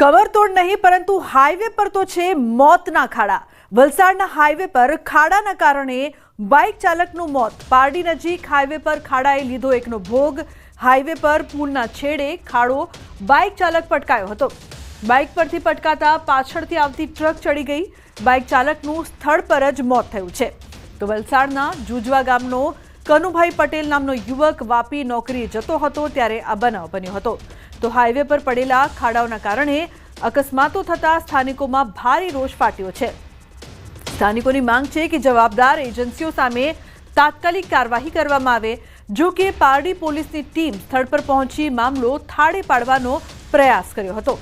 કમરતોડ નહીં, પરંતુ હાઈવે પર તો છે મોતના ખાડા. વલસાડના હાઈવે પર ખાડાના કારણે બાઇક ચાલકનું મોત. પારડી નજીક હાઈવે પર ખાડાએ લીધો એકનો ભોગ. હાઈવે પર પુલના છેડે ખાડો બાઇક ચાલક પટકાયો હતો. બાઇક પરથી પટકાતા પાછળથી આવતી ટ્રક ચડી ગઈ. બાઇક ચાલકનું સ્થળ પર જ મોત થયું છે. તો વલસાડના જુજવા ગામનો કનુભાઈ પટેલ નામનો યુવક વાપી નોકરીએ જતો હતો, ત્યારે આ બનાવ બન્યો હતો. તો હાઈવે પર પડેલા ખાડાઓના કારણે અકસ્માતો થતા સ્થાનિકોમાં ભારે રોષ ફાટ્યો છે. સ્થાનિકોની માંગ છે કે જવાબદાર એજન્સીઓ સામે તાત્કાલિક કાર્યવાહી કરવામાં આવે, જો કે પારડી પોલીસની ટીમ સ્થળ પર પહોંચી મામલો થાળે પાડવાનો પ્રયાસ કર્યો હતો.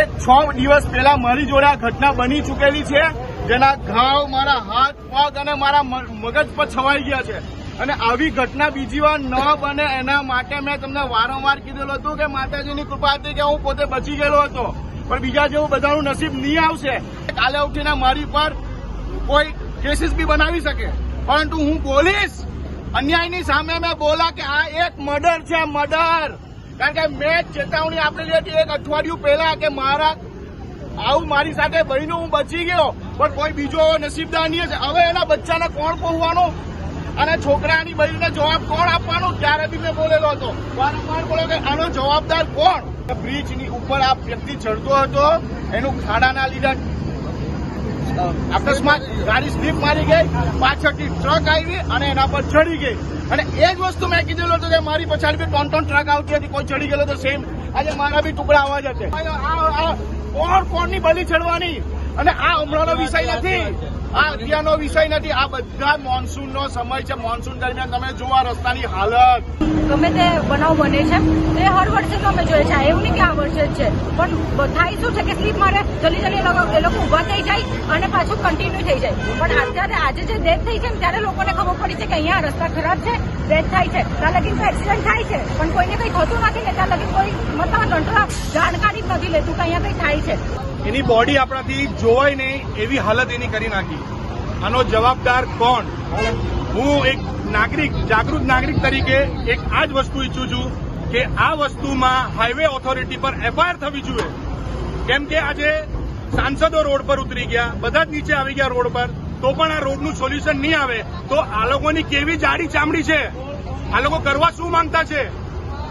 એક છ દિવસ પહેલા મારી જોડે આ ઘટના બની ચૂકેલી છે, જેના ઘાવ મારા હાથ પગ અને મારા મગજ પર છવાઈ ગયા છે. અને આવી ઘટના બીજી વાર ન બને એના માટે મેં તમને વારંવાર કીધેલું હતું કે માતાજીની કૃપા હતી કે હું પોતે બચી ગયેલો હતો. પણ બીજા જેવું બધાનું નસીબ નહીં આવશે. કાલે ઉઠીને મારી પર કોઈ કેસીસ બી બનાવી શકે. પરંતુ હું બોલીશ અન્યાયની સામે મેં બોલા કે આ એક મર્ડર છે મર્ડર કારણ કે મેં ચેતવણી આપેલી હતી એક અઠવાડિયું પહેલા કે મારા આવું મારી સાથે બહેનો હું બચી ગયો. પણ કોઈ બીજો નસીબદાર નહીં હવે એના બચ્ચાને કોણ પહોંચવાનું અને છોકરાની બહેનને જવાબ કોણ આપવાનો? ત્યારે બી મેં બોલેલો હતો. વારંવાર બોલો કે, આનો જવાબદાર કોણ? બ્રિજની ઉપર આ વ્યક્તિ ચડતો હતો. એનું ખાડાના લીધે અકસ્માત, ગાડી સ્લીપ મારી ગઈ, પાછળથી ટ્રક આવી અને એના પર ચડી ગઈ. અને એ જ વસ્તુ મેં કીધેલું હતું કે મારી પછાડી બી ત્રણ ત્રણ ટ્રક આવતી હતી, કોઈ ચડી ગયેલો તો સેમ આજે મારા બી ટુકડા આ- આ, કોણ કોણની બલી ચડવાની? અને આ હમણાંનો વિષય નથી. આ અત્યારનો વિષય નથી. આ બધા મોન્સૂનનો સમય છે. મોન્સૂન દરમિયાન તમે જુઓ આ રસ્તાની હાલત. ગમે તે બનાવ બને છે, તે હર વર્ષે તમે જોઈએ છે. એવું નહીં કે આ વર્ષે જ છે. પણ થાય શું છે કે સ્લીપ મારે જલ્દી જલ્દી એ લોકો ઊભા થઈ જાય અને પાછું કન્ટિન્યુ થઈ જાય. પણ અત્યારે આજે જે ડેથ થઈ છે ને, ત્યારે લોકોને ખબર પડી છે કે અહીંયા રસ્તા ખરાબ છે ડેથ થાય છે. ત્યાં લગી એક્સિડન્ટ થાય છે. પણ કોઈને કંઈ થતું નથી ને, ત્યાં લગી કોઈ મતલબ જાણકારી જ નથી લેતું કે અહીંયા કંઈ થાય છે. એની બોડી આપણાથી જોવાય નહીં એવી હાલત એની કરી નાખી. આનો જવાબદાર કોણ? હું એક નાગરિક, જાગૃત નાગરિક તરીકે એક આ જ વસ્તુ ઈચ્છું છું કે આ વસ્તુમાં હાઈવે ઓથોરિટી પર એફઆઈઆર થવી જોઈએ. કેમ કે આજે સાંસદો રોડ પર ઉતરી ગયા, બધા જ નીચે આવી ગયા રોડ પર, તો પણ આ રોડનું સોલ્યુશન નહીં આવે, તો આ લોકોની કેવી જાડી ચામડી છે? આ લોકો કરવા શું માંગતા છે?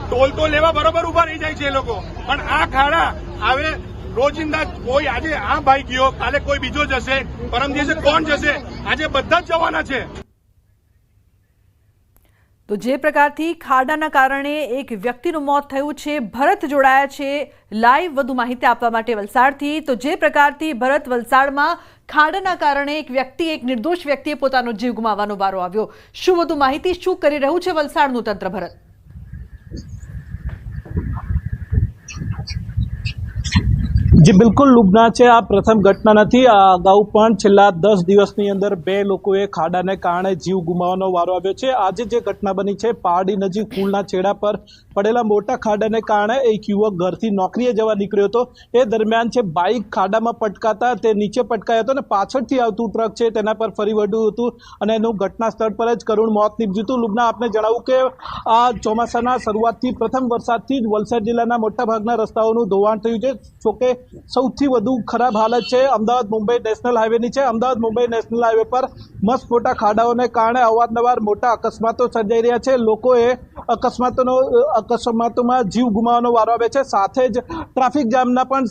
ટોલ તો લેવા બરોબર ઊભા રહી જાય છે એ લોકો, પણ આ ખાડા હવે રોજિંદા કોઈ આજે આ ભાઈ ગયો, કાલે કોઈ બીજો જશે પરમ દિવસે કોણ જશે? આજે બધા જ જવાના છે. તો જે પ્રકારથી ખાડાના કારણે એક વ્યક્તિનું મોત થયું છે, ભરત જોડાયા છે. લાઈવ વધુ માહિતી આપવા માટે વલસાડથી. તો જે પ્રકારથી ભરત વલસાડમાં ખાડાના કારણે એક વ્યક્તિ, એક નિર્દોષ વ્યક્તિએ પોતાનો જીવ ગુમાવવાનો વારો આવ્યો. શું વધુ માહિતી, શું કરી રહ્યું છે વલસાડનું તંત્ર ભરત? જી, બિલકુલ લુબના છે. આ પ્રથમ ઘટના નથી. આ અગાઉ પણ છેલ્લા દસ દિવસની અંદર બે લોકોએ ખાડાને કારણે જીવ ગુમાવવાનો વારો આવ્યો છે. આજે જે ઘટના બની છે પહાડી નજીક પુલના છેડા પર પડેલા મોટા ખાડાને કારણે એક યુવક ઘરથી નોકરીએ જવા નીકળ્યો હતો. એ દરમિયાન છે, બાઇક ખાડામાં પટકાતા તે નીચે પટકાયો હતો અને પાછળથી આવતું ટ્રક છે, તેના પર ફરી વળ્યું હતું અને એનું ઘટના સ્થળ પર જ કરુણ મોત નીપજ્યું હતું. લુબના, આપને જણાવું કે આ ચોમાસાના શરૂઆતથી પ્રથમ વરસાદથી જ વલસાડ જિલ્લાના મોટાભાગના રસ્તાઓનું ધોવાણ થયું છે. જોકે સૌથી વધુ ખરાબ હાલત છે, અમદાવાદ મુંબઈ નેશનલ હાઈવેની છે. અમદાવાદ મુંબઈ નેશનલ હાઈવે પર મસ્ત મોટા ખાડાઓને કારણે અવારનવાર મોટા અકસ્માતો સર્જાઈ રહ્યા છે. લોકોએ અકસ્માતોનો અકસ્માતોમાં જીવ ગુમાવવાનો વારો આવે છે. સાથે જ ટ્રાફિક જામના પણ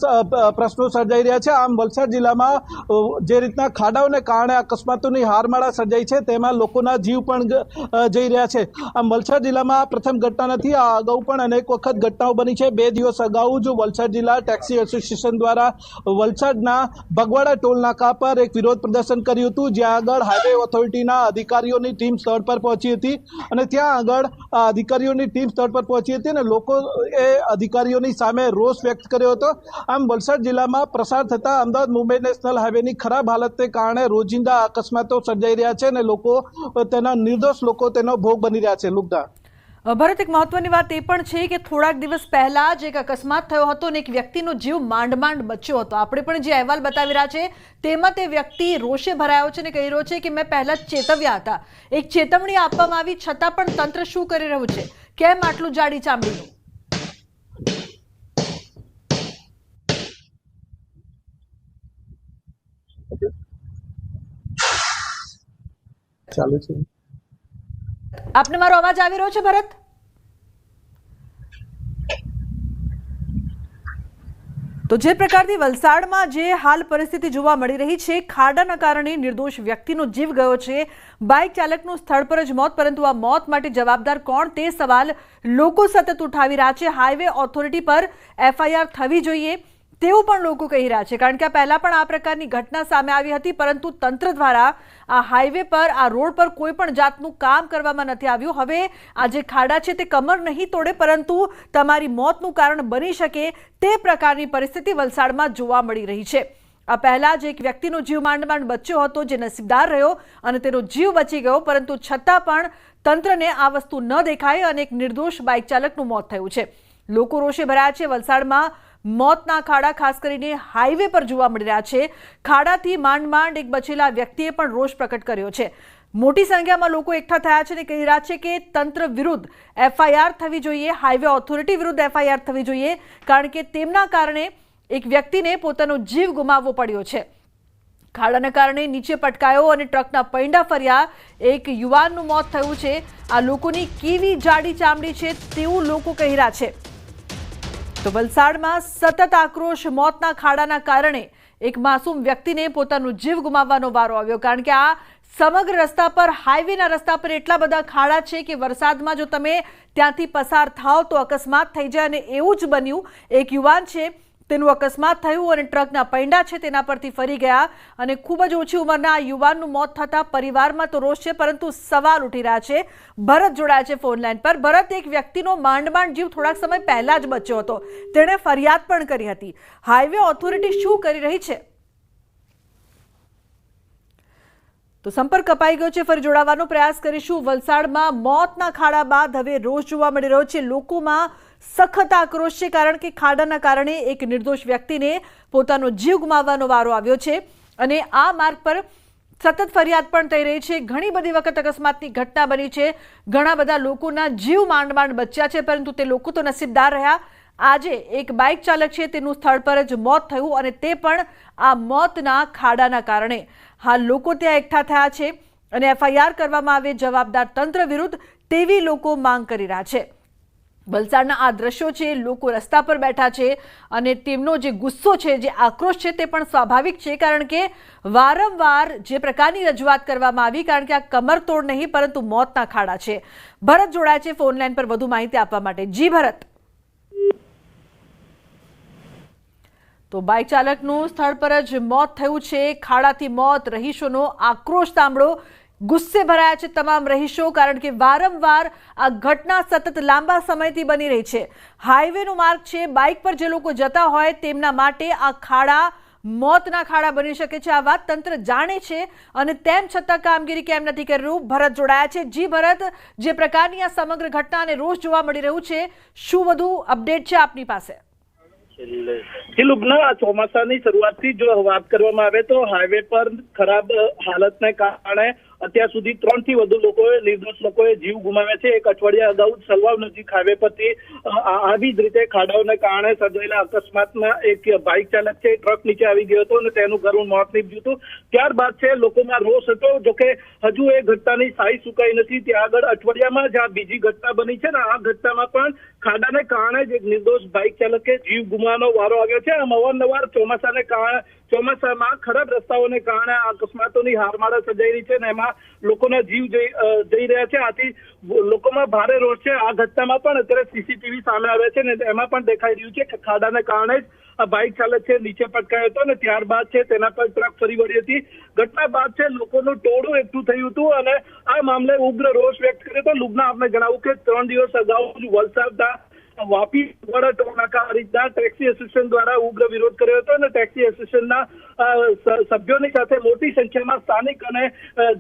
પ્રશ્નો સર્જાઈ રહ્યા છે. આમ વલસાડ જિલ્લામાં જે રીતના ખાડાઓને કારણે અકસ્માતોની હારમાળા સર્જાઈ છે, તેમાં લોકોના જીવ પણ જઈ રહ્યા છે. આમ વલસાડ જિલ્લામાં પ્રથમ ઘટના નથી, આ અગાઉ પણ અનેક વખત ઘટનાઓ બની છે. બે દિવસ અગાઉ જ વલસાડ જિલ્લા ટેક્સી એસોસિએશન દ્વારા વલસાડના ભગવાડા ટોલ નાકા પર એક વિરોધ પ્રદર્શન કર્યું હતું. જ્યાં આગળ હાઈવે ઓથોરિટીના અધિકારીઓની ટીમ સ્થળ પર પહોંચી હતી અને ત્યાં આગળ અધિકારીઓની ટીમ સ્થળ પર પહોંચી હતી અને લોકોએ અધિકારીઓની સામે રોષ વ્યક્ત કર્યો હતો. આમ વલસાડ જિલ્લામાં પ્રસાર થતા અમદાવાદ મુંબઈ નેશનલ હાઈવેની ખરાબ હાલતને કારણે રોજિંદા અકસ્માતો સર્જાઈ રહ્યા છે અને લોકો તેના નિર્દોષ લોકો તેનો ભોગ બની રહ્યા છે. ભારત ભરત, એક મહત્વની વાત એ પણ છે કે થોડાક દિવસ પહેલા જ એક અકસ્માત થયો હતો અને એક વ્યક્તિનો જીવ માંડ માંડ બચ્યો હતો. આપણે પણ જે અહેવાલ બતાવી રહ્યા છે, તેમાં તે વ્યક્તિ રોષે ભરાયો છે અને કહી રહ્યો છે કે મેં પહેલા ચેતવ્યા હતા. એક ચેતવણી આપવામાં આવી, છતાં પણ તંત્ર શું કરી રહ્યું છે? કેમ આટલું જાડી ચામડીનું? ચાલુ છે. આપને મારો અવાજ આવી રહ્યો છે ભરત? તો જે પ્રકારની વલસાડમાં જે હાલ પરિસ્થિતિ જોવા મળી રહી છે, ખાડાના કારણે નિર્દોષ વ્યક્તિનો જીવ ગયો છે. બાઇક ચાલકનું સ્થળ પર જ મોત, પરંતુ આ મોત માટે જવાબદાર કોણ તે સવાલ લોકો સતત ઉઠાવી રહ્યા છે. હાઈવે ઓથોરિટી પર એફઆઈઆર થવી જોઈએ. તેવું પણ લોકો કહી રહ્યા છે. કારણ કે પહેલા પણ આ પ્રકારની ઘટના સામે આવી હતી, પરંતુ તંત્ર દ્વારા આ હાઈવે પર, આ રોડ પર કોઈ પણ જાતનું કામ કરવામાં નથી આવ્યું. હવે આ જે ખાડા છે તે કમર નહીં તોડે, પરંતુ તમારી મોતનું કારણ બની શકે તે પ્રકારની પરિસ્થિતિ વલસાડમાં જોવા મળી રહી છે. આ પહેલાં જ એક વ્યક્તિનો જીવ માંડમાંડ માંડ બચ્યો હતો, જે નસીબદાર રહ્યો અને તેનો જીવ બચી ગયો, પરંતુ છતાં પણ તંત્રને આ વસ્તુ ન દેખાય અને એક નિર્દોષ બાઇક ચાલકનું મોત થયું છે. લોકો રોષે ભરાયા છે. વલસાડમાં મોતના ખાડા ખાસ કરીને હાઈવે પર જોવા મળી રહ્યા છે. ખાડાથી માંડ માંડ એક બચેલા વ્યક્તિએ પણ રોષ પ્રકટ કર્યો છે. મોટી સંખ્યામાં લોકો એકઠા થયા છે અને કહી રહ્યા છે કે તંત્ર વિરુદ્ધ એફઆઈઆર થવી જોઈએ, હાઈવે ઓથોરિટી વિરુદ્ધ એફઆઈઆર થવી જોઈએ, કારણ કે તેમના કારણે એક વ્યક્તિને પોતાનો જીવ ગુમાવવો પડ્યો છે. ખાડાના કારણે નીચે પટકાયો અને ટ્રકના પૈંડા ફર્યા. એક યુવાનનું મોત થયું છે. આ લોકોની કેવી જાડી ચામડી છે તેવું લોકો કહી રહ્યા છે. તો વલસાડમાં સતત આક્રોશ મોતના ખાડાના કારણે એક માસૂમ વ્યક્તિને પોતાનો જીવ ગુમાવવાનો વારો આવ્યો. કારણ કે આ સમગ્ર રસ્તા પર હાઈવેના રસ્તા પર એટલા બધા ખાડા છે કે વરસાદમાં જો તમે ત્યાંથી પસાર થાઓ તો અકસ્માત થઈ જાય અને એવું જ બન્યું. એક યુવાન છે તેનું અકસ્માત થયું અને ટ્રકના પૈંડા છે તેના પરથી ફરી ગયા અને ખૂબ જ ઓછી ઉંમરના આ યુવાનનું મોત થતાં પરિવારમાં તો રોષ છે, પરંતુ સવાલ ઉઠી રહ્યા છે. ભરત જોડાયા છે ફોન લાઈન પર. ભરત એક વ્યક્તિનો માંડ માંડ જીવ થોડાક સમય પહેલા જ બચ્યો હતો. તેણે ફરિયાદ પણ કરી હતી. હાઈવે ઓથોરિટી શું કરી રહી છે? તો સંપર્ક કપાઈ ગયો છે, ફરી જોડાવાનો પ્રયાસ કરીશું. વલસાડમાં મોતના ખાડા બાદ હવે રોષ જોવા મળી રહ્યો છે, લોકોમાં સખત આક્રોશ છે, કારણ કે ખાડાના કારણે એક નિર્દોષ વ્યક્તિને પોતાનો જીવ ગુમાવવાનો વારો આવ્યો છે અને આ માર્ગ પર સતત ફરિયાદ પણ થઈ રહી છે. ઘણી બધી વખત અકસ્માતની ઘટના બની છે. ઘણા બધા લોકોના જીવ માંડ માંડ બચ્યા છે, પરંતુ તે લોકો તો નસીબદાર રહ્યા. આજે એક બાઇક ચાલક છે, તેનું સ્થળ પર જ મોત થયું અને તે પણ આ મોતના ખાડાના કારણે. હાલ લોકો ત્યાં એકઠા થયા છે અને એફઆઈઆર કરવામાં આવે જવાબદાર તંત્ર વિરુદ્ધ તેવી લોકો માંગ કરી રહ્યા છે. વલસાડના આ દ્રશ્યો છે, લોકો રસ્તા પર બેઠા છે અને તેમનો જે ગુસ્સો છે, જે આક્રોશ છે તે પણ સ્વાભાવિક છે કારણ કે વારંવાર જે પ્રકારની રજૂઆત કરવામાં આવી, કારણ કે આ કમરતોડ નહીં, પરંતુ મોતના ખાડા છે. ભરત જોડાય છે ફોન લાઈન પર વધુ માહિતી આપવા માટે. જી ભરત. તો બાઇક ચાલકનું સ્થળ પર જ મોત થયું છે. ખાડાથી મોત, રહીશોનો આક્રોશ સાંભળો. ગુસ્સે ભરાયા છે તમામ રહીશો કારણ કે વારંવાર આ ઘટના સતત લાંબા સમયથી બની રહી છે. હાઈવેનો માર્ગ છે. બાઇક પર જે લોકો જતા હોય તેમના માટે આ ખાડા મોતના ખાડા બની શકે છે. આ વાત તંત્ર જાણે છે અને તેમ છતાં કામગીરી કેમ નથી કરી ભરત જોડાયા છે. જી ભરત, જે પ્રકારની આ સમગ્ર ઘટના રોજ જોવા મળી રહ્યું છે. શું વધુ અપડેટ છે આપની પાસે? કે લુબના આ ચોમાસાની શરૂઆતથી જો વાત કરવામાં આવે તો હાઈવે પર ખરાબ હાલતને કારણે અત્યાર સુધી ત્રણથી વધુ લોકોએ, નિર્દોષ લોકોએ જીવ ગુમાવ્યા છે. એક અઠવાડિયા અગાઉ સલવાવ નજીક હાઈવે પરથી આ- આવી જ રીતે ખાડાઓને કારણે સર્જાયેલા અકસ્માતમાં એક બાઇક ચાલક છે ટ્રક નીચે આવી ગયો હતો અને તેનું કરુણ મોત નીપજ્યું હતું. ત્યારબાદ છે, લોકોમાં રોષ હતો જોકે હજુ એ ઘટનાની સાઈ સુકાઈ નથી. ત્યાં આગળ અઠવાડિયામાં જ્યાં બીજી ઘટના બની છે ને આ ઘટનામાં પણ ખાડાને કારણે જ એક નિર્દોષ બાઇક ચાલકે જીવ ગુમાવવાનો વારો આવ્યો છે. આમ અવારનવાર ચોમાસાને કારણે ચોમાસામાં ખરાબ રસ્તાઓને કારણે આ અકસ્માતોની હારમાળા સર્જાઈ રહી છે અને એમાં લોકોના જીવ જઈ રહ્યા છે. આથી લોકોમાં ભારે રોષ છે. આ ઘટનામાં પણ અત્યારે સીસીટીવી સામે આવ્યા છે ને એમાં પણ દેખાઈ રહ્યું છે કે ખાડાને કારણે જ આ બાઇક ચાલક છે નીચે પટકાયો હતો અને ત્યારબાદ છે તેના પર ટ્રક ફરી વળી હતી. ઘટના બાદ છે લોકોનું ટોળું એકઠું થયું હતું અને આ મામલે ઉગ્ર રોષ વ્યક્ત કર્યો હતો. લુબના આપને જણાવું કે ત્રણ દિવસ અગાઉ વલસાડના વાપી દ્વારા ટોલ રીતના ટેક્સી એસોસિએશન દ્વારા ઉગ્ર વિરોધ કર્યો હતો અને ટેક્સી એસોસિએશનના સભ્યોની સાથે મોટી સંખ્યામાં સ્થાનિક અને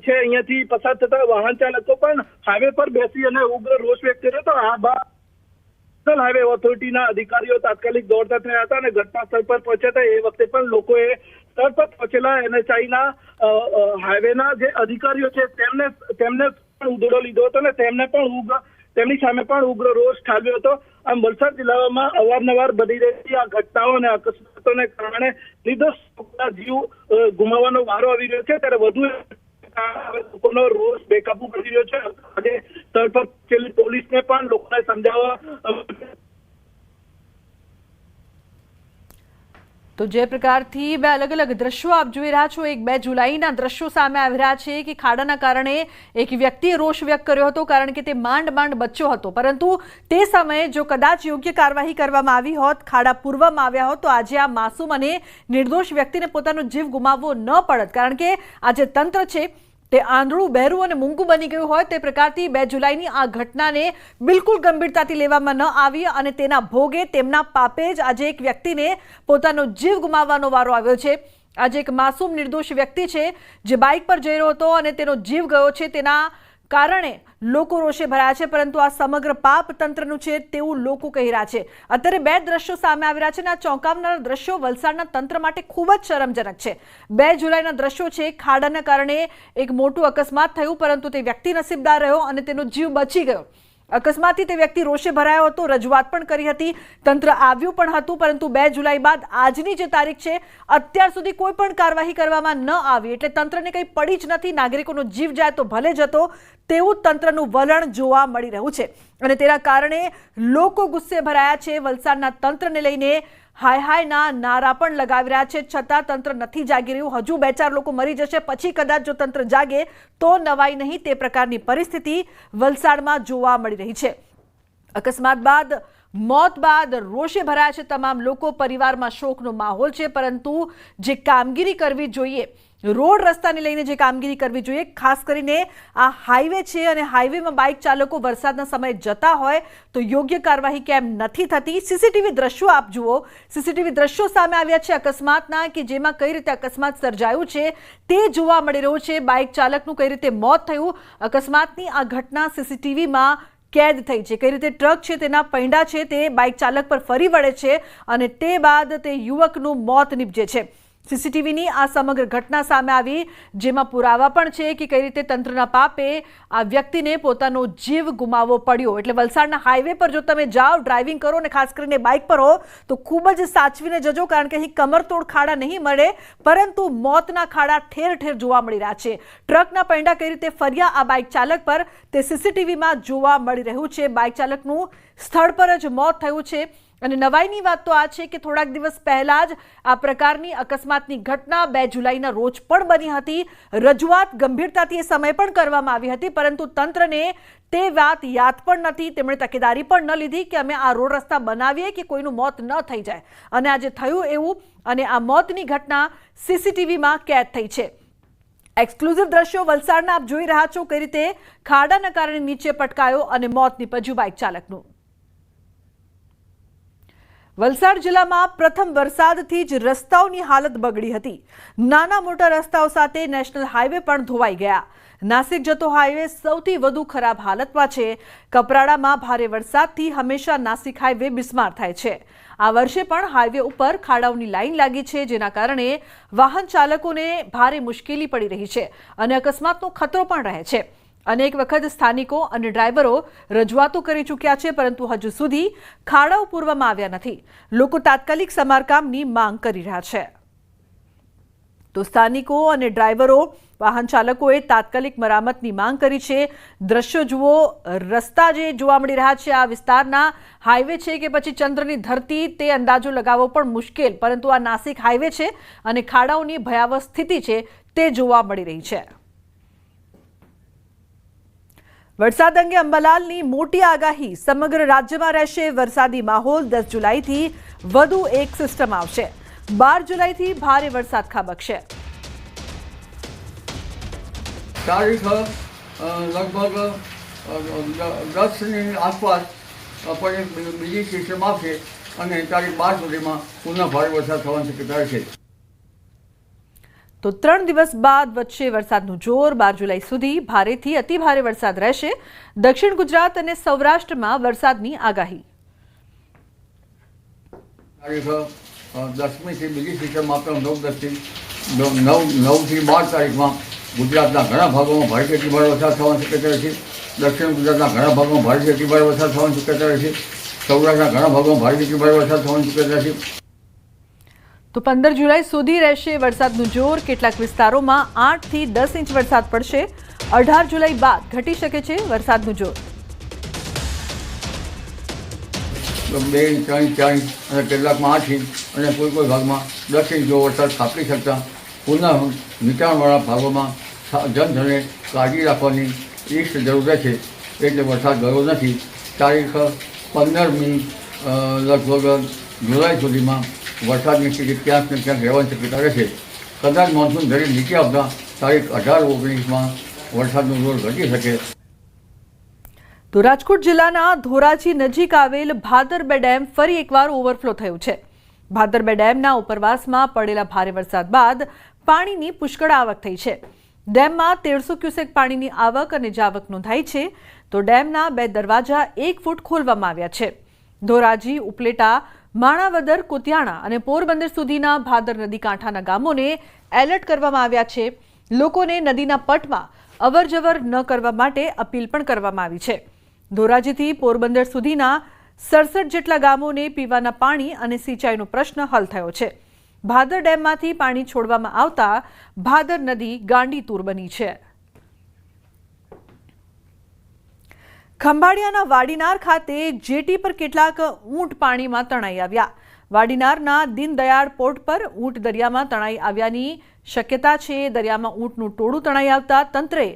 છે અહીંયાથી પસાર થતા વાહન ચાલકો પણ હાઈવે પર બેસી અને ઉગ્ર રોષ વ્યક્ત કર્યો હતો. આ બાદ નેશનલ હાઈવે ઓથોરિટીના અધિકારીઓ તાત્કાલિક દોડતા થયા હતા અને ઘટના સ્થળ પર પહોંચ્યા હતા. એ વખતે પણ લોકોએ સ્થળ પર પહોંચેલા એનએચઆઈના હાઈવેના જે અધિકારીઓ છે તેમને તેમને પણ ઉધડો લીધો હતો અને તેમને પણ ઉગ્ર તેમની સામે પણ ઉગ્ર રોષ ઠાલ્યો હતો. આમ વલસાડ જિલ્લામાં અવારનવાર બની રહેતી આ ઘટનાઓ અને અકસ્માતોને કારણે નિર્દોષ જીવ ગુમાવવાનો વારો આવી રહ્યો છે. ત્યારે વધુ લોકોનો રોષ બેકાબુ કરી રહ્યો છે. આજે સ્થળ પર પોલીસને પણ લોકોને સમજાવવા તો જે પ્રકારથી બે અલગ અલગ દ્રશ્યો આપ જોઈ રહ્યા છો, એક બે જુલાઈના દ્રશ્યો સામે આવી રહ્યા છે કે ખાડાના કારણે એક વ્યક્તિએ રોષ વ્યક્ત કર્યો હતો કારણ કે તે માંડ માંડ બચ્ચો હતો. પરંતુ તે સમયે જો કદાચ યોગ્ય કાર્યવાહી કરવામાં આવી હોત, ખાડા પૂરવામાં આવ્યા હોત, તો આજે આ માસૂમ અને નિર્દોષ વ્યક્તિને પોતાનો જીવ ગુમાવવો ન પડત. કારણ કે આ જે તંત્ર છે તે આંધળું, બહેરું અને મૂંગું બની ગયું હોય તે પ્રકારથી બે જુલાઈની આ ઘટનાને બિલકુલ ગંભીરતાથી લેવામાં ન આવી અને તેના ભોગે તેમના પાપે જ આજે એક વ્યક્તિને પોતાનો જીવ ગુમાવવાનો વારો આવ્યો છે. આજે એક માસૂમ નિર્દોષ વ્યક્તિ છે જે બાઇક પર જઈ રહ્યો હતો અને તેનો જીવ ગયો છે. તેના કારણે લોકો રોષે ભરાયા છે, પરંતુ આ સમગ્ર પાપ તંત્રનું છે તેવું લોકો કહી રહ્યા છે. અત્યારે બે દ્રશ્યો સામે આવી રહ્યા છે અને આ ચોંકાવનારા દ્રશ્યો વલસાડના તંત્ર માટે ખૂબ જ શરમજનક છે. બે જુલાઈના દ્રશ્યો છે, ખાડાના કારણે એક મોટું અકસ્માત થયું, પરંતુ તે વ્યક્તિ નસીબદાર રહ્યો અને તેનો જીવ બચી ગયો. અકસ્માતથી તે વ્યક્તિ રોષે ભરાયો હતો, રજૂઆત પણ કરી હતી. તંત્ર આવ્યું પણ હતું, પરંતુ બે જુલાઈ બાદ આજની જે તારીખ છે, અત્યાર સુધી કોઈ પણ કાર્યવાહી કરવામાં ન આવી. એટલે તંત્રને કંઈ પડી જ નથી, નાગરિકોનો જીવ જાય તો ભલે જતો, તેવું તંત્રનું વલણ જોવા મળી રહ્યું છે. અને તેના કારણે લોકો ગુસ્સે ભરાયા છે. વલસાડના તંત્રને લઈને હાય હાયના નારા પણ લગાવી રહ્યા છે. છતાં તંત્ર નથી જાગી રહ્યું. હજુ બે ચાર લોકો મરી જશે. પછી કદાચ જો તંત્ર જાગે તો નવાઈ નહીં તે પ્રકારની પરિસ્થિતિ વલસાડમાં જોવા મળી રહી છે. અકસ્માત બાદ, મોત બાદ રોષે ભરાયા છે તમામ લોકો. પરિવારમાં શોકનો માહોલ છે, પરંતુ જે કામગીરી કરવી જોઈએ રોડ રસ્તાને લઈને જે કામગીરી કરવી જોઈએ, ખાસ કરીને આ હાઈવે છે અને હાઈવેમાં બાઇક ચાલકો વરસાદના સમયે જતા હોય તો યોગ્ય કાર્યવાહી કેમ નથી થતી? સીસીટીવી દ્રશ્યો આપ જુઓ. સીસીટીવી દ્રશ્યો સામે આવ્યા છે અકસ્માતના કે જેમાં કઈ રીતે અકસ્માત સર્જાયું છે તે જોવા મળી રહ્યું છે. બાઇક ચાલકનું કઈ રીતે મોત થયું? અકસ્માતની આ ઘટના સીસીટીવીમાં કેદ થઈ છે. કઈ રીતે ટ્રક છે તેના પૈંડા છે તે બાઇક ચાલક પર ફરી વળે છે અને તે બાદ તે યુવકનું મોત નીપજે છે. સીસીટીવીની આ સમગ્ર ઘટના સામે આવી, જેમાં પુરાવા પણ છે કે કઈ રીતે તંત્રના પાપે આ વ્યક્તિને પોતાનો જીવ ગુમાવવો પડ્યો. એટલે વલસાડના હાઈવે પર જો તમે જાઓ ડ્રાઇવિંગ કરો ને ખાસ કરીને બાઇક પર હો, તો ખૂબ જ સાચવીને જજો કારણ કે અહીં કમરતોડ ખાડા નહીં મળે, પરંતુ મોતના ખાડા ઠેર ઠેર જોવા મળી રહ્યા છે. ટ્રકના પૈંડા કઈ રીતે ફર્યા આ બાઇક ચાલક પર, તે સીસીટીવીમાં જોવા મળી રહ્યું છે. બાઇક ચાલકનું સ્થળ પર જ મોત થયું છે. અને નવાઈની વાત તો આ છે કે થોડાક દિવસ પહેલા જ આ પ્રકારની અકસ્માતની ઘટના બે જુલાઈના રોજ પણ બની હતી. રજૂઆત ગંભીરતાથી એ સમય પણ કરવામાં આવી હતી, પરંતુ તંત્રને તે વાત યાદ પણ નથી. તેમણે તકેદારી પણ ન લીધી કે અમે આ રોડ રસ્તા બનાવીએ કે કોઈનું મોત ન થઈ જાય. અને આજે થયું એવું અને આ મોતની ઘટના સીસીટીવીમાં કેદ થઈ છે. એક્સક્લુઝિવ દ્રશ્યો વલસાડના આપ જોઈ રહ્યા છો કઈ રીતે ખાડાના કારણે નીચે પટકાયો અને મોત નીપજ્યું બાઇક ચાલકનું. વલસાડ જિલ્લામાં પ્રથમ વરસાદથી જ રસ્તાઓની હાલત બગડી હતી. નાના મોટા રસ્તાઓ સાથે નેશનલ હાઈવે પણ ધોવાઈ ગયા. નાસિક જતો હાઈવે સૌથી વધુ ખરાબ હાલતમાં છે. કપરાડામાં ભારે વરસાદથી હંમેશા નાસિક હાઈવે બિસ્માર થાય છે. આ વર્ષે પણ હાઈવે ઉપર ખાડાઓની લાઈન લાગી છે, જેના કારણે વાહન ચાલકોને ભારે મુશ્કેલી પડી રહી છે અને અકસ્માતનો ખતરો પણ રહે છે. અનેક વખત સ્થાનિકો અને ડ્રાઈવરો રજૂઆતો કરી ચૂક્યા છે, પરંતુ હજુ સુધી ખાડાઓ પૂરવામાં આવ્યા નથી. લોકો તાત્કાલિક સમારકામની માંગ કરી રહ્યા છે. તો સ્થાનિકો અને ડ્રાઈવરો, વાહન ચાલકોએ તાત્કાલિક મરામતની માંગ કરી છે. દ્રશ્યો જુઓ, રસ્તા જે જોવા મળી રહ્યા છે, આ વિસ્તારના હાઈવે છે કે પછી ચંદ્રની ધરતી, તે અંદાજો લગાવવો પણ મુશ્કેલ, પરંતુ આ નાસિક હાઈવે છે અને ખાડાઓની ભયાવહ સ્થિતિ છે, તે જોવા મળી રહી છે. વરસાદ અંગે અંબાલાલની મોટી આગાહી. સમગ્ર રાજ્યમાં રહેશે વરસાદી માહોલ. દસ જુલાઈથી વધુ એક સિસ્ટમ આવશે. બાર જુલાઈથી ભારે વરસાદ ખાબકશે. તારીખ લગભગ દસની આસપાસ પણ બીજી સિસ્ટમ આવશે અને તારીખ બાર સુધીમાં પુનઃ ભારે વરસાદ થવાની શક્યતા છે તો ત્રણ દિવસ બાદ વચ્ચે વરસાદનું જોર બાર જુલાઈ સુધી ભારેથી અતિ ભારે વરસાદ રહેશે. દક્ષિણ ગુજરાત અને સૌરાષ્ટ્રમાં વરસાદની આગાહી. દસમીથી બીજી સિસ્ટમ આપણે નવ દસથી નવ નવ, નવથી બાર તારીખમાં ગુજરાતના ઘણા ભાગોમાં ભારે અતિભારે વરસાદ થવાની શક્યતા છે દક્ષિણ ગુજરાતના ઘણા ભાગોમાં ભારે અતિભારે વરસાદ થવાની શક્યતા રહેશે. સૌરાષ્ટ્રના ઘણા ભાગોમાં ભારે અતિભારે વરસાદ થવાની શક્યતા છે તો પંદર જુલાઈ સુધી રહેશે વરસાદનું જોર. કેટલાક વિસ્તારોમાં આઠથી દસ ઇંચ વરસાદ પડશે. અઢાર જુલાઈ બાદ ઘટી શકે છે વરસાદનું જોર. બે ઇંચ, ત્રણ ઇંચ, ચાર ઇંચ અને કેટલાકમાં આઠ ઇંચ અને કોઈ કોઈ ભાગમાં દસ ઇંચ જેવો વરસાદ ખાપી શકતા પુનઃ નીચાણવાળા ભાગોમાં જનધને કાળજી રાખવાની ઈષ્ટ જરૂર છે. એટલે વરસાદ ગયો નથી. તારીખ પંદરમી લગભગ જુલાઈ સુધીમાં વરસાદની સ્થિતિ ક્યાંક ને ક્યાંક રહેવાની શક્યતા રહેશે કદાચ મોન્સૂન ધરી નીચે આવતા તારીખ અઢાર ઓગણીસમાં વરસાદનું જોર ઘટી શકે. તો રાજકોટ જિલ્લાના ધોરાજી નજીક આવેલ ભાદરબે ડેમ ફરી એકવાર ઓવરફ્લો થયું છે. ભાદરબે ડેમના ઉપરવાસમાં પડેલા ભારે વરસાદ બાદ પાણીની પુષ્કળ આવક થઈ છે. ડેમમાં તેરસો ક્યુસેક પાણીની આવક અને જાવક નોંધાઈ છે. તો ડેમના બે દરવાજા એક ફૂટ ખોલવામાં આવ્યા છે. ધોરાજી, ઉપલેટા માણાવદર, કુતિયાણા અને પોરબંદર સુધીના ભાદર નદી કાંઠાના ગામોને એલર્ટ કરવામાં આવ્યા છે. લોકોને નદીના પટમાં અવરજવર ન કરવા માટે અપીલ પણ કરવામાં આવી છે. ધોરાજીથી પોરબંદર સુધીના સડસઠ જેટલા ગામોને પીવાના પાણી અને સિંચાઈનો પ્રશ્ન હલ થયો છે. ભાદર ડેમમાંથી પાણી છોડવામાં આવતા ભાદર નદી ગાંડીતુર બની છે. ખંભાળિયાના વાડીનાર ખાતે જેટી પર કેટલાક ઊંટ પાણીમાં તણાઈ આવ્યા. વાડીનારના દીનદયાળ પોર્ટ પર ઊંટ દરિયામાં તણાઈ આવ્યાની શક્યતા છે. દરિયામાં ઊંટનું ટોળું તણાઈ આવતા તંત્રે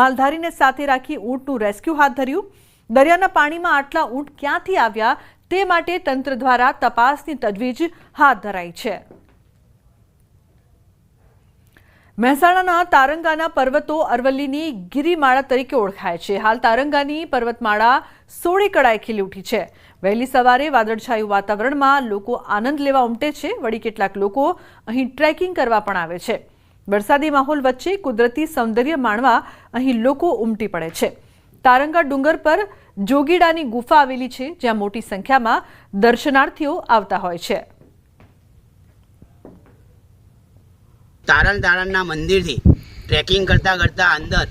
માલધારીને સાથે રાખી ઊંટનું રેસ્ક્યુ હાથ ધર્યું. દરિયાના પાણીમાં આટલા ઊંટ ક્યાંથી આવ્યા તે માટે તંત્ર દ્વારા તપાસની તજવીજ હાથ ધરાઈ છે. મહેસાણાના તારંગાના પર્વતો અરવલ્લીની ગિરિમાળા તરીકે ઓળખાય છે. હાલ તારંગાની પર્વતમાળા સોળે કળાએ ખીલી ઉઠી છે. વહેલી સવારે વાદળછાયું વાતાવરણમાં લોકો આનંદ લેવા ઉમટે છે. વળી કેટલાક લોકો અહીં ટ્રેકિંગ કરવા પણ આવે છે. વરસાદી માહોલ વચ્ચે કુદરતી સૌંદર્ય માણવા અહીં લોકો ઉમટી પડે છે. તારંગા ડુંગર પર જોગીડાની ગુફા આવેલી છે, જ્યાં મોટી સંખ્યામાં દર્શનાર્થીઓ આવતા હોય છે. તારણ તારણના મંદિરથી ટ્રેકિંગ કરતાં કરતાં અંદર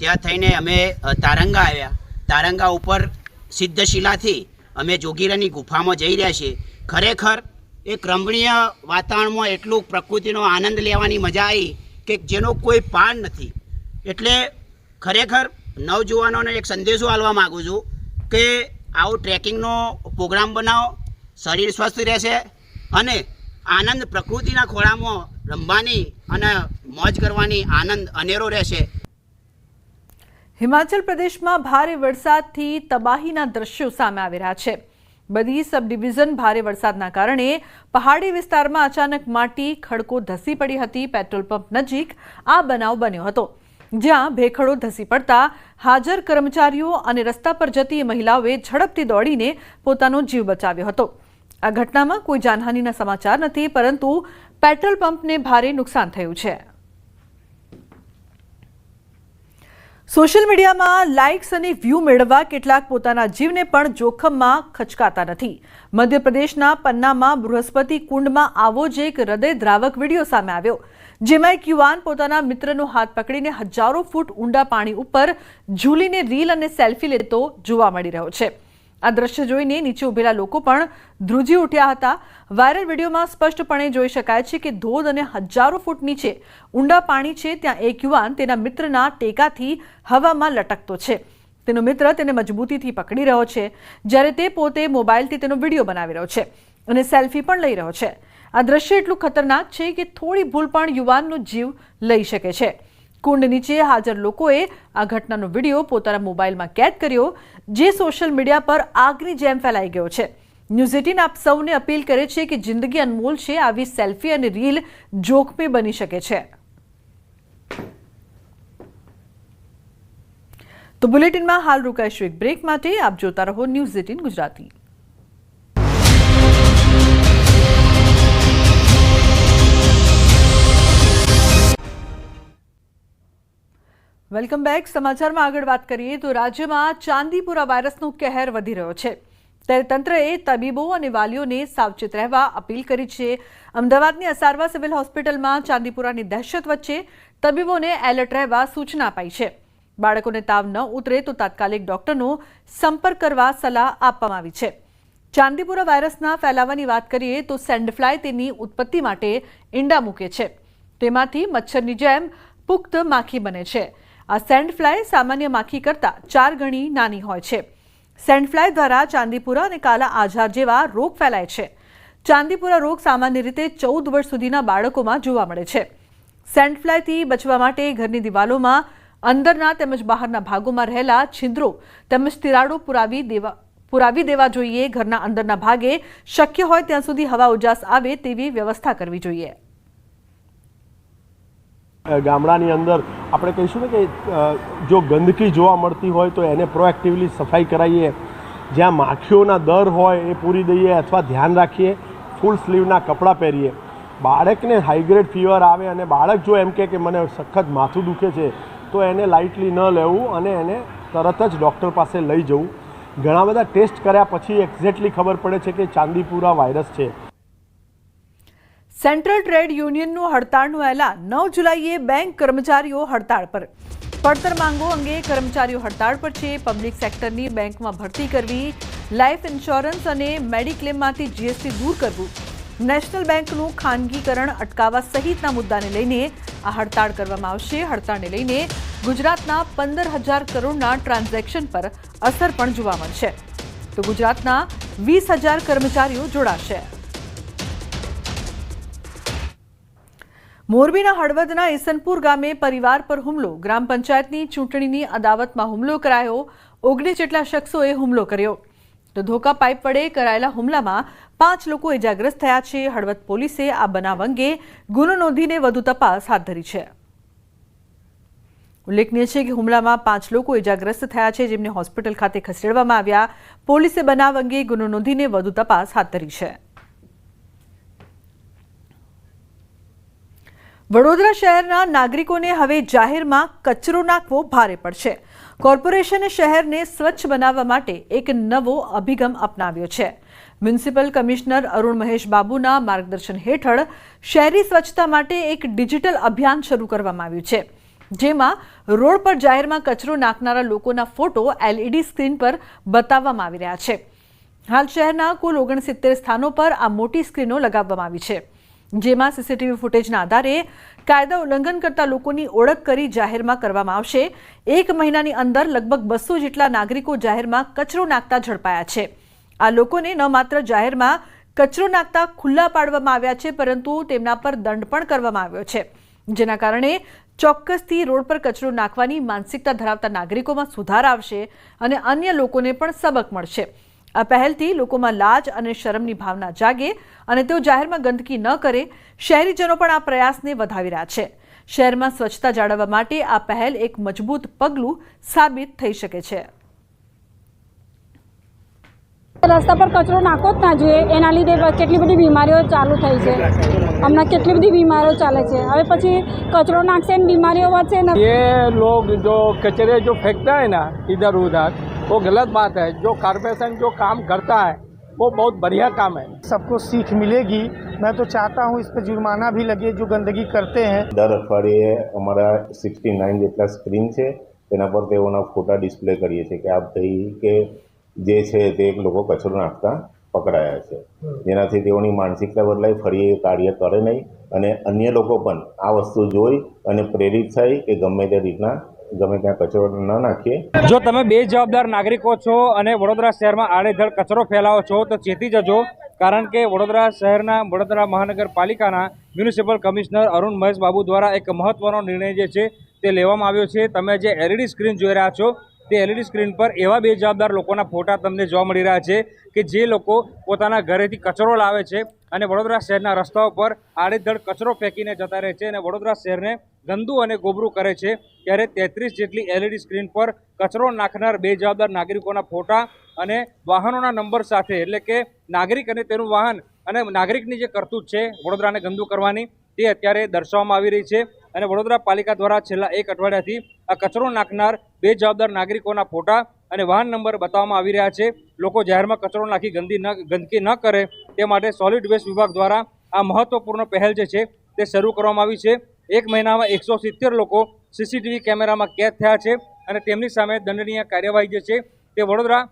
ત્યાં થઈને અમે તારંગા આવ્યા. તારંગા ઉપર સિદ્ધશિલાથી અમે જોગીરાની ગુફામાં જઈ રહ્યા છીએ. ખરેખર એક રમણીય વાતાવરણમાં એટલું પ્રકૃતિનો આનંદ લેવાની મજા આવી કે જેનો કોઈ પાર નથી. એટલે ખરેખર નવજુવાનોને એક સંદેશો આપવા માગું છું કે આવો ટ્રેકિંગનો પ્રોગ્રામ બનાવો, શરીર સ્વસ્થ રહેશે અને આનંદ પ્રકૃતિના ખોળામાં રમવાની અને મોજ કરવાની આનંદ અનેરો રહેશે. હિમાચલ પ્રદેશમાં ભારે વરસાદથી તબાહીના દ્રશ્યો સામે આવી રહ્યા છે. બધી સબ ડિવિઝન ભારે વરસાદના કારણે પહાડી વિસ્તારમાં અચાનક માટી, ખડકો ધસી પડી હતી, પેટ્રોલ પંપ નજીક આ બનાવ બન્યો હતો. જ્યાં ભેખડો ધસી પડતા હાજર કર્મચારીઓ અને રસ્તા પર જતી મહિલાઓએ ઝડપથી દોડીને પોતાનો જીવ બચાવ્યો હતો. આ ઘટનામાં કોઈ જાનહાનિના સમાચાર નથી, પરંતુ પેટ્રોલ પંપને ભારે નુકસાન થયું છે. સોશિયલ મીડિયામાં લાઇક્સ અને વ્યૂ મેળવવા કેટલાક પોતાના જીવને પણ જોખમમાં ખચકાતા નથી. મધ્યપ્રદેશના પન્નામાં બૃહસ્પતિ કુંડમાં આવો જ એક હૃદયદ્રાવક વીડિયો સામે આવ્યો, જેમાં એક યુવાન પોતાના મિત્રનો હાથ પકડીને હજારો ફૂટ ઊંડા પાણી ઉપર ઝૂલીને રીલ અને સેલ્ફી લેતો જોવા મળી રહ્યો છે. આ દ્રશ્ય જોઈને નીચે ઉભેલા લોકો પણ ધ્રુજી ઉઠ્યા હતા. વાયરલ વિડીયોમાં સ્પષ્ટપણે જોઈ શકાય છે કે ધોધ અને હજારો ફૂટ નીચે ઊંડા પાણી છે. ત્યાં એક યુવાન તેના મિત્રના ટેકાથી હવામાં લટકતો છે. તેનો મિત્ર તેને મજબૂતીથી પકડી રહ્યો છે, જ્યારે તે પોતે મોબાઈલથી તેનો વીડિયો બનાવી રહ્યો છે અને સેલ્ફી પણ લઈ રહ્યો છે. આ દ્રશ્ય એટલું ખતરનાક છે કે થોડી ભૂલ પણ યુવાનનો જીવ લઈ શકે છે. કુંડ નીચે હાજર લોકોએ આ ઘટનાનો વીડિયો પોતાના મોબાઈલમાં કેદ કર્યો. જે સોશિયલ મીડિયા પર આગની જેમ ફેલાઈ ગયો છે. ન્યૂઝ એટીન આપ સૌને અપીલ કરે છે કે જિંદગી અનમોલ છે, આવી સેલ્ફી અને રીલ જોખમી બની શકે છે. તો બુલેટિનમાં હાલ રોકાઈશું એક બ્રેક માટે. આપ જોતા રહો news eighteen Gujarati. Welcome back. સમાચારમાં આગળ વાત કરીએ તો રાજ્યમાં ચાંદીપુરા વાયરસનો કહેર વધી રહ્યો છે. ત્યારે તંત્રએ તબીબો અને વાલીઓને સાવચેત રહેવા અપીલ કરી છે. અમદાવાદની અસારવા સિવિલ હોસ્પિટલમાં ચાંદીપુરાની દહેશત વચ્ચે તબીબોને એલર્ટ રહેવા સૂચના અપાઈ છે. બાળકોને તાવ ન ઉતરે તો તાત્કાલિક ડોક્ટરનો સંપર્ક કરવા સલાહ આપવામાં આવી છે. ચાંદીપુરા વાયરસના ફેલાવાની વાત કરીએ તો સેન્ડફ્લાય તેની ઉત્પત્તિ માટે ઈંડા મૂકે છે. તેમાંથી મચ્છરની જેમ પુખ્ત માખી બને છે. આ સેન્ડફ્લાય સામાન્ય માખી કરતાં ચાર ગણી નાની હોય છે. સેન્ડફ્લાય દ્વારા ચાંદીપુરા અને કાલા આઝાર જેવા રોગ ફેલાય છે. ચાંદીપુરા રોગ સામાન્ય રીતે ચૌદ વર્ષ સુધીના બાળકોમાં જોવા મળે છે. સેન્ડફ્લાયથી બચવા માટે ઘરની દિવાલોમાં અંદરના તેમજ બહારના ભાગોમાં રહેલા છિદ્રો તેમજ તિરાડો પુરાવી દેવા પુરાવી દેવા જોઈએ. ઘરના અંદરના ભાગે શક્ય હોય ત્યાં સુધી હવા ઉજાસ આવે તેવી વ્યવસ્થા કરવી જોઈએ. ગામડાની અંદર આપણે કહીશું ને કે જો ગંદકી જોવા મળતી હોય તો એને પ્રોએક્ટિવલી સફાઈ કરાવીએ જ્યાં માખીઓના દર હોય એ પૂરી દઈએ અથવા ધ્યાન રાખીએ ફૂલ સ્લીવના કપડાં પહેરીએ. બાળકને હાઈગ્રેડ ફીવર આવે અને બાળક જો એમ કહે કે મને સખત માથું દુખે છે, તો એને લાઇટલી ન લેવું અને એને તરત જ ડૉક્ટર પાસે લઈ જવું. ઘણા બધા ટેસ્ટ કર્યા પછી એક્ઝેક્ટલી ખબર પડે છે કે ચાંદીપુરા વાયરસ છે. સેન્ટ્રલ ટ્રેડ યુનિયનનું હડતાળનું એલાન. નવ જુલાઈએ બેંક કર્મચારીઓ હડતાળ પર. પડતર માંગો અંગે કર્મચારીઓ હડતાળ પર છે. પબ્લિક સેક્ટરની બેંકમાં ભરતી કરવી, લાઈફ ઇન્સ્યોરન્સ અને મેડિક્લેમમાંથી જીએસટી દૂર કરવું. નેશનલ બેંકનું ખાનગીકરણ અટકાવવા સહિતના મુદ્દાને લઈને આ હડતાળ કરવામાં આવશે. હડતાળને લઈને ગુજરાતના પંદર હજાર કરોડના ટ્રાન્ઝેક્શન પર અસર પણ જોવા મળશે. તો ગુજરાતના વીસ હજાર કર્મચારીઓ જોડાશે. મોરબીના હળવદના ઈસનપુર ગામે પરિવાર પર હુમલો. ગ્રામ પંચાયતની ચૂંટણીની અદાવતમાં હુમલો કરાયો. ઓગણીસ જેટલા શખ્સોએ હુમલો કર્યો. તો ધોકા પાઇપ વડે કરાયેલા હુમલામાં પાંચ લોકો ઇજાગ્રસ્ત થયા છે. હળવદ પોલીસે આ બનાવ અંગે ગુનો નોંધીને વધુ તપાસ હાથ ધરી છે. ઉલ્લેખનીય છે કે હુમલામાં પાંચ લોકો ઇજાગ્રસ્ત થયા છે, જેમને હોસ્પિટલ ખાતે ખસેડવામાં આવ્યા. પોલીસે બનાવ અંગે ગુનો નોંધીને વધુ તપાસ હાથ ધરી છે. વડોદરા શહેરના નાગરિકોને હવે જાહેરમાં કચરો નાખવો ભારે પડશે. કોર્પોરેશને શહેરને સ્વચ્છ બનાવવા માટે એક નવો અભિગમ અપનાવ્યો છે. મ્યુનિસિપલ કમિશનર અરુણ મહેશ બાબુના માર્ગદર્શન હેઠળ શહેરી સ્વચ્છતા માટે એક ડિજિટલ અભિયાન શરૂ કરવામાં આવ્યું છે. જેમાં રોડ પર જાહેરમાં કચરો નાખનારા લોકોના ફોટો એલઈડી સ્ક્રીન પર બતાવવામાં આવી રહ્યા છે. હાલ શહેરના કુલ ઓગણસિત્તેર સ્થાનો પર આ મોટી સ્ક્રીનો લગાવવામાં આવી છે. જેમાં સીસીટીવી ફૂટેજના આધારે કાયદા ઉલ્લંઘન કરતા લોકોની ઓળખ કરી જાહેરમાં કરવામાં આવશે. એક મહિનાની અંદર લગભગ બસો જેટલા નાગરિકો જાહેરમાં કચરો નાખતા ઝડપાયા છે. આ લોકોને ન માત્ર જાહેરમાં કચરો નાખતા ખુલ્લા પાડવામાં આવ્યા છે, પરંતુ તેમના પર દંડ પણ કરવામાં આવ્યો છે. જેના કારણે ચોક્કસથી રોડ પર કચરો નાખવાની માનસિકતા ધરાવતા નાગરિકોમાં સુધાર આવશે અને અન્ય લોકોને પણ સબક મળશે. આ પહેલથી લોકોમાં લાજ અને શરમની ભાવના જાગે અને તેઓ જાહેરમાં ગંદકી ન કરે. શહેરીજનો પણ આ પ્રયાસને વધાવી રહ્યા છે. શહેરમાં સ્વચ્છતા જાળવવા માટે આ પહેલ એક મજબૂત પગલું સાબિત થઈ શકે છે. રસ્તા પર કચરો નાખો જ ના જોઈએ. એના લીધે કેટલી બધી બીમારીઓ ચાલુ થઈ છે. હમણાં કેટલી બધી બીમારીઓ ચાલે છે. હવે પછી કચરો નાખશે ને બીમારીઓ વધશે ને એ લોગ જો કચરે જો ફેંકતા હોય ને ઇધર ઉધર वो गलत बात है जो कारपोरेशन जो काम करता है वो बहुत बढ़िया काम है सबको सीख मिलेगी मैं तो चाहता हूँ इस पर जुर्माना भी लगे जो गंदगी करते हैं દર અઠવાડિયે અમારા સિક્સટી નાઇન જેટલા સ્ક્રીન છે તેના પર તેઓના ફોટા ડિસ્પ્લે કરીએ છીએ કે આ ભાઈ કે જે છે તે લોકો કચરો નાખતા પકડાયા છે જેનાથી તેઓની માનસિકતા બદલાય ફરી એ કાર્ય કરે નહીં અને અન્ય લોકો પણ આ વસ્તુ જોઈ અને પ્રેરિત થાય કે ગમે તે રીતના ગમે ત્યાં કચરો ન નાખીએ. જો તમે બે જવાબદાર નાગરિકો છો અને વડોદરા શહેરમાં આડેધડ કચરો ફેલાવો છો, તો ચેતી જજો, કારણ કે વડોદરા શહેરના વડોદરા મહાનગરપાલિકાના મ્યુનિસિપલ કમિશનર અરુણ મહેશ બાબુ દ્વારા એક મહત્વનો નિર્ણય જે છે તે લેવામાં આવ્યો છે. તમે જે એલઈડી સ્ક્રીન જોઈ રહ્યા છો. તે એલઈડી સ્ક્રીન પર એવા બે જવાબદાર લોકોના ફોટા તમને જોવા મળી રહ્યા છે કે જે લોકો પોતાના ઘરેથી કચરો લાવે છે અને વડોદરા શહેરના રસ્તાઓ પર આડેધડ કચરો ફેંકીને જતા રહે છે અને વડોદરા શહેરને ગંદુ અને ગોબરું કરે છે. ત્યારે તેત્રીસ જેટલી એલઈડી સ્ક્રીન પર કચરો નાખનાર બે જવાબદાર નાગરિકોના ફોટા અને વાહનોના નંબર સાથે, એટલે કે નાગરિક અને તેનું વાહન અને નાગરિકની જે કરતૂત છે, વડોદરાને ગંદુ કરવાની તે અત્યારે દર્શાવવામાં આવી રહી છે અને વડોદરા પાલિકા દ્વારા છેલ્લા એક અઠવાડિયાથી આ કચરો નાખનાર બે જવાબદાર નાગરિકોના ફોટા અને વાહન નંબર બતાવવામાં આવી રહ્યા છે. લોકો જાહેરમાં કચરો નાખી ગંદી ન, ગંદકી ન કરે તે માટે સોલિડ વેસ્ટ વિભાગ દ્વારા આ મહત્વપૂર્ણ પહેલ જે છે તે શરૂ કરવામાં આવી છે. એક મહિનામાં એકસો સિત્તેર લોકો સીસીટીવી કેમેરામાં કેદ થયા છે અને તેમની સામે દંડનીય કાર્યવાહી જે છે તે વડોદરા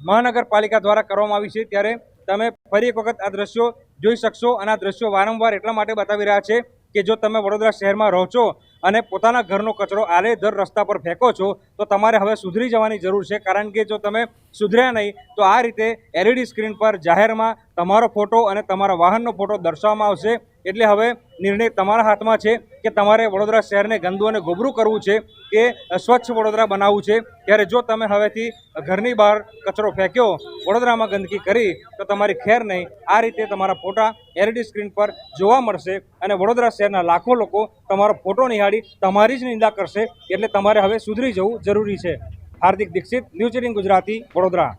મહાનગરપાલિકા દ્વારા કરવામાં આવી છે. ત્યારે તમે ફરી એક વખત આ દ્રશ્યો જોઈ શકશો અને આ દ્રશ્યો વારંવાર એટલા માટે બતાવી રહ્યા છે કે જો તમે વડોદરા શહેરમાં રહો છો અને પોતાના ઘરનો કચરો આડેધડ રસ્તા પર ફેંકો છો, તો તમારે હવે સુધરી જવાની જરૂર છે. કારણ કે જો તમે સુધર્યા નહીં, તો આ રીતે એલઈડી સ્ક્રીન પર જાહેરમાં તમારો ફોટો અને તમારા વાહનનો ફોટો દર્શાવવામાં આવશે. એટલે હવે નિર્ણય તમારા હાથમાં છે કે તમારે વડોદરા શહેરને ગંદુ અને ગોબરું કરવું છે કે સ્વચ્છ વડોદરા બનાવવું છે. ત્યારે જો તમે હવેથી ઘરની બહાર કચરો ફેંક્યો, વડોદરામાં ગંદકી કરી, તો તમારી ખેર નહીં. આ રીતે તમારા ફોટા એલઈડી સ્ક્રીન પર જોવા મળશે અને વડોદરા શહેરના લાખો લોકો તમારો ફોટો નિહાળી તમારી જ નિંદા કરશે. એટલે તમારે હવે સુધરી જવું જરૂરી છે. Hardik Dixit, news eighteen Gujarati, Vadodara.